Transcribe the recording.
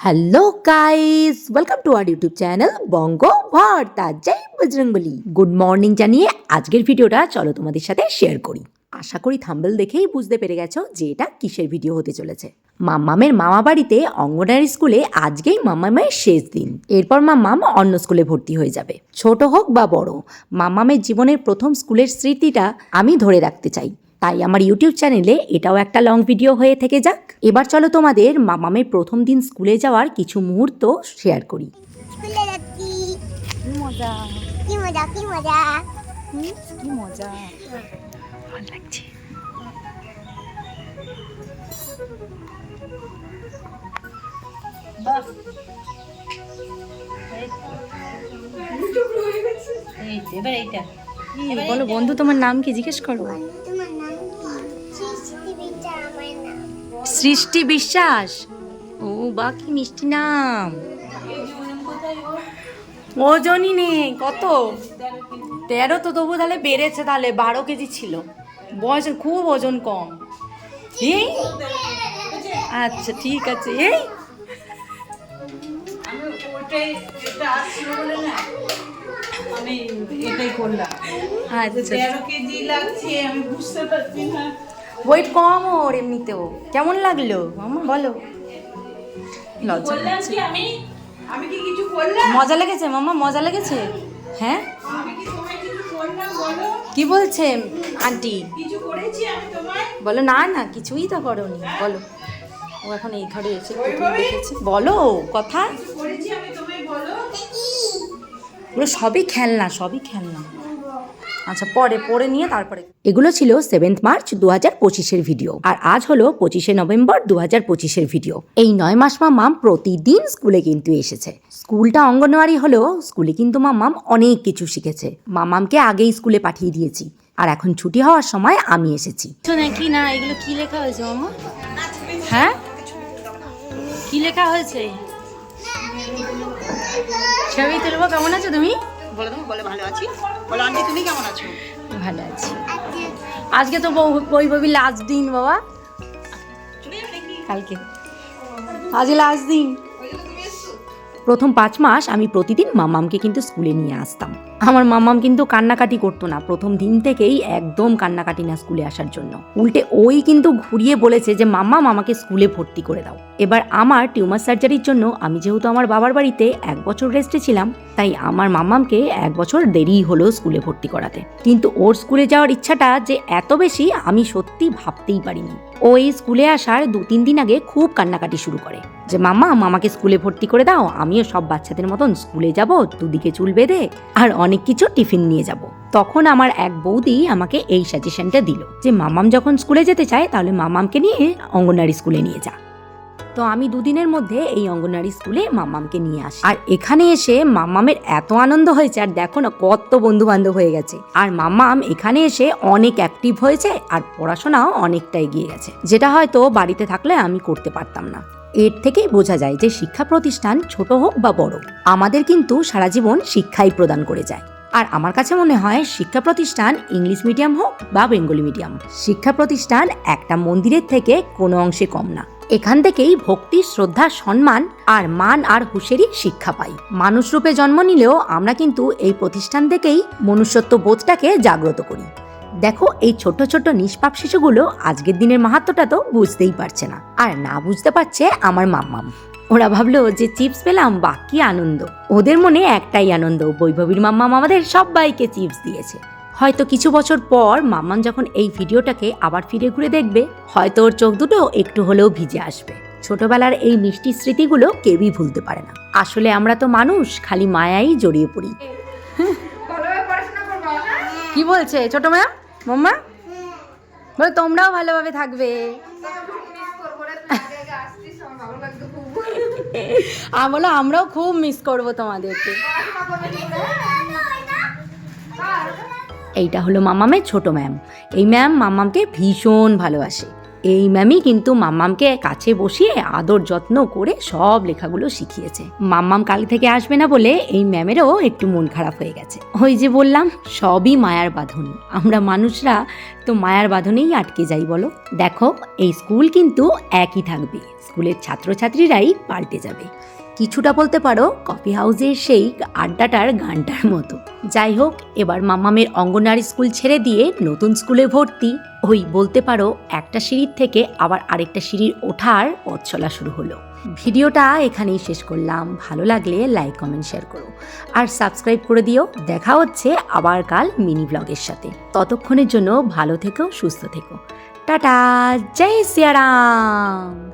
Hello guys welcome to our YouTube channel Bongo Bhorta Joy Bajrangbali good morning জানিয়ে আজকের ভিডিওটা চলো তোমাদের সাথে শেয়ার করি। আশা করি থাম্বেল দেখেই বুঝতে পেরে গেছো যে এটা কিসের ভিডিও হতে চলেছে। মাম্মামের মামা বাড়িতে অঙ্গনারী স্কুলে আজকেই মাম্মামের শেষ দিন। এরপর মাম্মাম অন্য স্কুলে ভর্তি হয়ে যাবে। ছোট হোক বা বড়, মাম্মামের জীবনের প্রথম স্কুলের স্মৃতিটা আমি ধরে রাখতে চাই। তাই আমার ইউটিউব চ্যানেলে এটাও একটা লং ভিডিও হয়ে থেকে যাক। এবার চলো তোমাদের মামামের প্রথম দিন স্কুলে যাওয়ার কিছু মুহূর্ত শেয়ার করি। স্কুলে যাচ্ছি। কি মজা। কি মজা কি মজা? কি মজা। ভালো লাগছে। বলো বন্ধু তোমার নাম কি? জিজ্ঞেস করো। সৃষ্টি বিশ্বাস। ও বা কি মিষ্টি নাম। ওজনই নেই কত? তেরো তো তবু তাহলে বেড়েছে তাহলে বারো কেজি ছিল। বয়স খুব ওজন কম। এই? আচ্ছা ঠিক আছে এই? আমি এটাই করলাম। আচ্ছা। তেরো কেজি লাগছে আমি বুঝতে পারছি না। ওয়েট কম ওর এমনিতেও। কেমন লাগল? মামা বলো। লজ্জা বললাম লাগছে। কি আমি আমি কি কিছু করলাম মজা লেগেছে মামা মজা লেগেছে? হ্যাঁ? আমি কি তোমায় কিছু করলাম বলো? কি বলছে আন্টি? কিছু করেছি আমি তোমায়? বলো না না কিছুই তো করনি বলো। ও এখন এই ঘরে এসে দেখেছে। বলো কথা? কিছু করেছি আমি তোমায় বলো? ওগুলো সবই খেলনা সবই খেলনা। আচ্ছা পরে পরে নিয়ে তারপরে এগুলো ছিল সেভেন্থ মার্চ দু হাজার পঁচিশের ভিডিও আর আজ হলো পঁচিশে নভেম্বর দু হাজার পঁচিশের ভিডিও এই নয় মাস মামাম প্রতিদিন স্কুলে কিন্তু এসেছে। স্কুলটা অঙ্গনওয়াড়ি হলেও স্কুলে কিন্তু মামাম অনেক কিছু শিখেছে। মামামকে আগেই স্কুলে পাঠিয়ে দিয়েছি আর এখন ছুটি হওয়ার সময় আমি এসেছি। নাকি না এগুলো কি লেখা হয়েছে মামা? হ্যাঁ? কি লেখা হয়েছে? ছবি তুলবো কেমন আছো তুমি? বলো তুমি বলে ভালো আছি। বলো, আন্টি, তুমি কেমন আছো? ভালো আছি। আজকে তো বৈভবী লাস্ট দিন, বাবা। কালকে। আজকে লাস্ট দিন। প্রথম পাঁচ মাস আমি প্রতিদিন মামামকে কিন্তু স্কুলে নিয়ে আসতাম। আমার মামাম কিন্তু কান্নাকাটি করতো না প্রথম দিন থেকেই একদম কান্নাকাটি না স্কুলে আসার জন্য। উল্টে ওই কিন্তু ঘুরিয়ে বলেছে যে মাম্মাম আমাকে স্কুলে ভর্তি করে দাও। এবার আমার টিউমার সার্জারির জন্য আমি যেহেতু আমার বাবার বাড়িতে এক বছর রেস্টে ছিলাম তাই আমার মামামকে এক বছর দেরি হলো স্কুলে ভর্তি করাতে। কিন্তু ওর স্কুলে যাওয়ার ইচ্ছাটা যে এত বেশি আমি সত্যি ভাবতেই পারিনি। ও এই স্কুলে আসার দু তিন দিন আগে খুব কান্নাকাটি শুরু করে যে মামা মামাকে স্কুলে ভর্তি করে দাও, আমিও সব বাচ্চাদের মতন স্কুলে যাব, দুদিকে চুল বেঁধে আর অনেক কিছু টিফিন নিয়ে যাব। তখন আমার এক বৌদি আমাকে এই সাজেশনটা দিল যে, মামাম যখন স্কুলে যেতে চায়, তাহলে মামামকে নিয়ে অঙ্গনারী স্কুলে নিয়ে যা। তো আমি দুদিনের মধ্যে এই অঙ্গনারী স্কুলে মাম্মামকে নিয়ে আসি। আর এখানে এসে মাম্মামের এত আনন্দ হয়েছে, আর দেখো না কত বন্ধু বান্ধব হয়ে গেছে। আর মাম্মাম এখানে এসে অনেক অ্যাক্টিভ হয়েছে, আর পড়াশোনাও অনেকটা এগিয়ে গেছে। যেটা হয়তো বাড়িতে থাকলে আমি করতে পারতাম না। এর থেকেই বোঝা যায় যে শিক্ষা প্রতিষ্ঠান ছোট হোক বা বড়, আমাদের কিন্তু সারা জীবন শিক্ষাই প্রদান করে যায়। আর আমার কাছে মনে হয় শিক্ষা প্রতিষ্ঠান ইংলিশ মিডিয়াম হোক বা বেঙ্গলি মিডিয়াম, শিক্ষা প্রতিষ্ঠান একটা মন্দিরের থেকে কোনো অংশে কম না। এখান থেকেই ভক্তি, শ্রদ্ধা, সম্মান আর মান আর হুশেরই শিক্ষা পাই। মানুষ রূপে জন্ম নিলেও আমরা কিন্তু এই প্রতিষ্ঠান থেকেই মনুষ্যত্ব বোধটাকে জাগ্রত করি। দেখো, এই ছোট ছোট নিষ্পাপ শিশুগুলো আজকের দিনের মাহাত্মটা তো বুঝতেই পারছে না। আর না বুঝতে পারছে আমার মাম্মাম। ওরা ভাবলো যে চিপস পেলাম বাকি আনন্দ। ওদের মনে একটাই আনন্দ, বৈভবীর মাম্মাম আমাদের সবাইকে চিপস দিয়েছে। হয়তো কিছু বছর পর মাম্মাম যখন এই ভিডিওটাকে আবার ফিরে ঘুরে দেখবে, হয়তো ওর চোখ দুটো একটু হলেও ভিজে আসবে। ছোটবেলার এই মিষ্টি স্মৃতিগুলো কেউই ভুলতে পারে না। আসলে আমরা তো মানুষ, খালি মায়াই জড়িয়ে পড়ি। কি বলছে? ছোট মা মাম্মা বলে, তোমরাও ভালোভাবে থাকবে। আ বলো আমরাও খুব মিস করব তোমাদেরকে। এইটা হলো মামামের ছোট ম্যাম। এই ম্যাম মামামকে ভীষণ ভালোবাসে। এই ম্যামই কিন্তু মাম্মামকে কাছে বসিয়ে আদর যত্ন করে সব লেখাগুলো শিখিয়েছে। মাম্মাম কাল থেকে আসবে না বলে এই ম্যামেরও একটু মন খারাপ হয়ে গেছে। ওই যে বললাম, সবই মায়ার বাঁধন। আমরা মানুষরা তো মায়ার বাঁধনেই আটকে যাই বলো। দেখো, এই স্কুল কিন্তু একই থাকবে। স্কুলের ছাত্রছাত্রীরাই পাল্টে যাবে। কিছুটা বলতে পারো কফি হাউসের সেই আড্ডাটার গানটার মতো। যাই হোক, এবার মামামের অঙ্গনারী স্কুল ছেড়ে দিয়ে নতুন স্কুলে ভর্তি। ওই বলতে পারো একটা সিঁড়ির থেকে আবার আরেকটা সিঁড়ির ওঠার পথ চলা শুরু হলো। ভিডিওটা এখানেই শেষ করলাম। ভালো লাগলে লাইক কমেন্ট শেয়ার করো। আর সাবস্ক্রাইব করে দিও। দেখা হচ্ছে আবার কাল মিনি ব্লগের সাথে। ততক্ষণের জন্য ভালো থেকো, সুস্থ থেকো। টাটা! জয় সিয়ারাম!